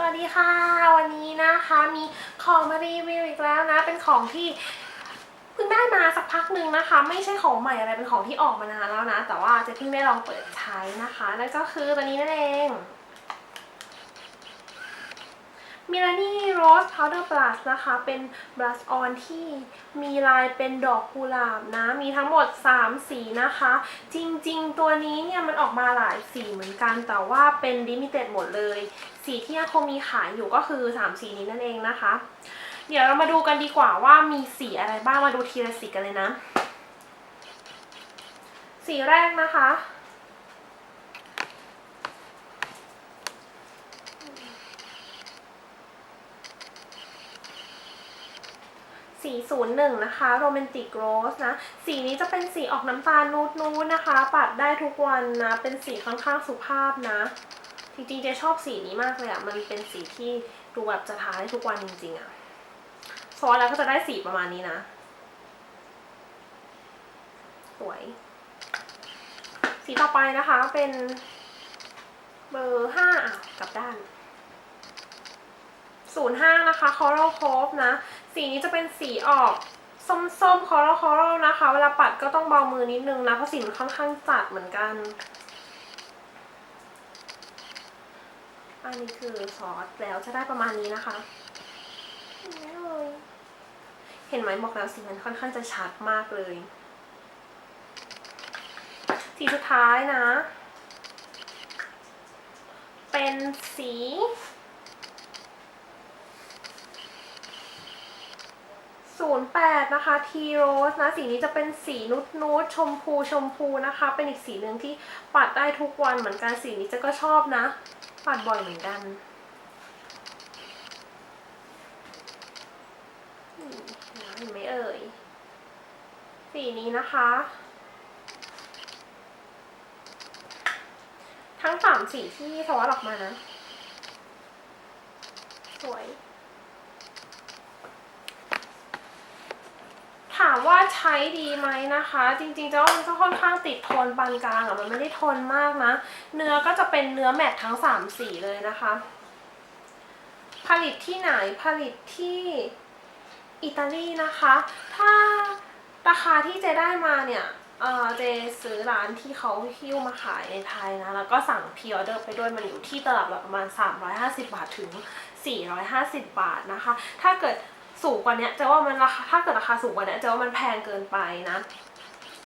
สวัสดีค่ะ วันนี้นะคะมีของมารีวิวอีกแล้วนะ เป็นของที่เพิ่งได้มาสักพักหนึ่งนะคะ ไม่ใช่ของใหม่อะไรเป็นของที่ออกมานานแล้วนะ แต่ว่าจะเพิ่งได้ลองเปิดใช้นะคะนั่นก็คือตัวนี้นั่นเอง มิลานี่โรสพาวเดอร์บลัชนะคะ เป็นบลัชออนที่มีลายเป็นดอกกุหลาบนะ มีทั้งหมด 3 สีนะคะ จริงๆ ตัวนี้เนี่ยมันออกมาหลายสีเหมือนกัน แต่ว่าเป็นลิมิเต็ดหมดเลย สีที่ยังคงมีขายอยู่ก็คือ 3 สีนี้นั่นเองนะคะ เดี๋ยวเรามาดูกันดีกว่าว่ามีสีอะไรบ้าง มาดูทีละสีกันเลยนะ สีแรกนะคะ สีศูนย์หนึ่งนะคะโรแมนติกโรสนะ สีนี้จะเป็นสีออกน้ำตาลนูดนูดนะคะ ปัดได้ทุกวันนะ เป็นสีค่อนข้างสุภาพนะ จริงๆเจะชอบสีนี้มากเลยอะ่ะ มันเป็นสีที่ดูแบบจะทาได้ทุกวันจริงๆอะ่ะซอสแล้วก็จะได้สีประมาณนี้นะ สวย สีต่อไปนะคะเป็นเบอร์ห้าอะกลับด้านศูนย์ห้านะคะ Coral Cove นะ สีนี้จะเป็นสีออกส้มๆ Coral Coral นะคะ เวลาปัดก็ต้องเบามือนิดนึงนะ เพราะสีมันค่อนข้างจัดเหมือนกัน อันนี้คือซอสแล้วจะได้ประมาณนี้นะคะ เห็นไหมเอ่ยเห็นไหมบอกแล้วสีมันค่อนข้างจะชัดมากเลย สีสุดท้ายนะ เป็นสี ศูนะคะทีโรสนะ สีนี้จะเป็นสีนุดนูดชมพูชมพูนะคะ เป็นอีกสีหนึ่งที่ปัดได้ทุกวันเหมือนกัน สีนี้จะก็ชอบนะ ปัดบ่อยเหมือนกันเห็นไหมเอ่ย สีนี้นะคะ ทั้งสามสีที่สวัสดออกมานะ สวย ถามว่าใช้ดีไหมนะคะ จริงๆจะว่ามันก็ค่อนข้างติดทนปานกลางอะมันไม่ได้ทนมากนะ เนื้อก็จะเป็นเนื้อแมตต์ทั้ง 3 สีเลยนะคะ ผลิตที่ไหนผลิตที่อิตาลีนะคะ ถ้าราคาที่เจได้มาเนี่ยเออเจซื้อร้านที่เขาหิ้วมาขายในไทยนะ แล้วก็สั่งพีออเดอร์ไปด้วยมันอยู่ที่ตลาดละประมาณ 350 บาทถึง 450 บาทนะคะ ถ้าเกิด สูงกว่านี้จะว่ามันราคาถ้าเกิดราคาสูงกว่านี้จะว่ามันแพงเกินไปนะ